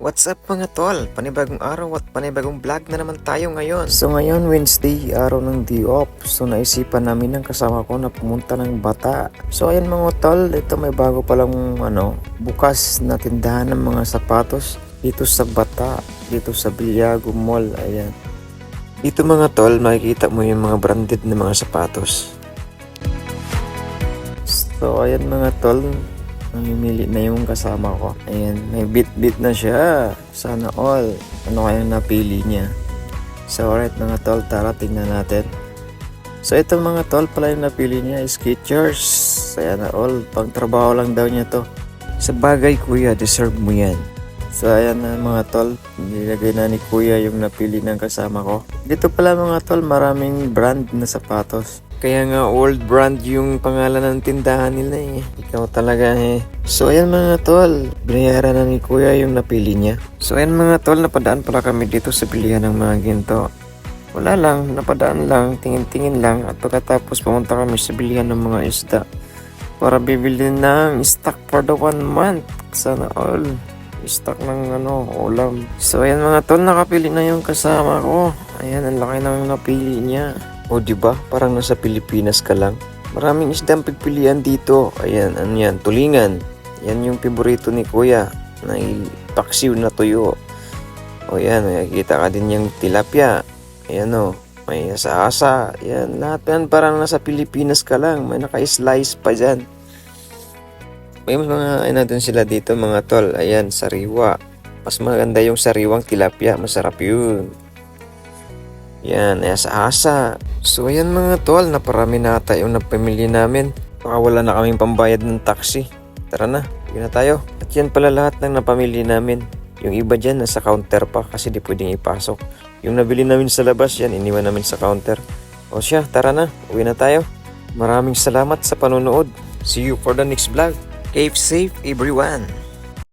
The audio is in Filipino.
What's up mga tol? Panibagong araw at panibagong vlog na naman tayo ngayon. So ngayon Wednesday, araw ng day off. So naisipan namin ng kasama ko na pumunta ng bata. So ayan mga tol, ito may bago palang ano, bukas na tindahan ng mga sapatos dito sa bata, dito sa Bilyago Mall. Ayan. Dito mga tol, makikita mo yung mga branded na mga sapatos. So ayan mga tol, Namimili na yung kasama ko. Ayan, may bit-bit na siya. Sana all. Ano kayang napili niya? So alright mga tol, tara tingnan natin. So ito mga tol pala yung napili niya, Skechers. Ayan na all, pang trabaho lang daw niya to. Sa bagay kuya, deserve mo yan. So ayan na mga tol, nilagay na ni kuya yung napili ng kasama ko. Dito pala mga tol, maraming brand na sapatos. Kaya nga old brand yung pangalan ng tindahan nila eh. Ikaw talaga eh. So ayan mga tol, binayaran na ni kuya yung napili niya. So ayan mga tol, napadaan pala kami dito sa bilihan ng mga ginto. Wala lang, napadaan lang, tingin-tingin lang at pagkatapos pumunta kami sa bilihan ng mga isda para bibili ng stock for the one month. Sana all stock ng ano, ulam. So ayan mga tol, nakapili na yung kasama ko. Ayan, ang laki ng napili niya. O di ba parang nasa Pilipinas ka lang. Maraming isdang pagpilian dito. Ayan, ano yan, tulingan. Yan yung paborito ni Kuya na paksiw na tuyo. O yan, makikita ka din yung tilapia. Ayan o, may asa-asa. Yan, lahat yan parang nasa Pilipinas ka lang. May naka-slice pa dyan. May mga ano dun sila dito mga tol. Ayan, sariwa. Mas maganda yung sariwang tilapia. Masarap yun. Yan, asa-asa. So ayan mga tol, naparami na ata yung napamili namin. Baka wala na kaming pambayad ng taxi. Tara na, uwi na tayo. At yan pala lahat ng napamili namin. Yung iba dyan nasa counter pa kasi di pwedeng ipasok. Yung nabili namin sa labas yan, iniwan namin sa counter. O siya, tara na, uwi na tayo. Maraming salamat sa panonood. See you for the next vlog. Keep safe everyone.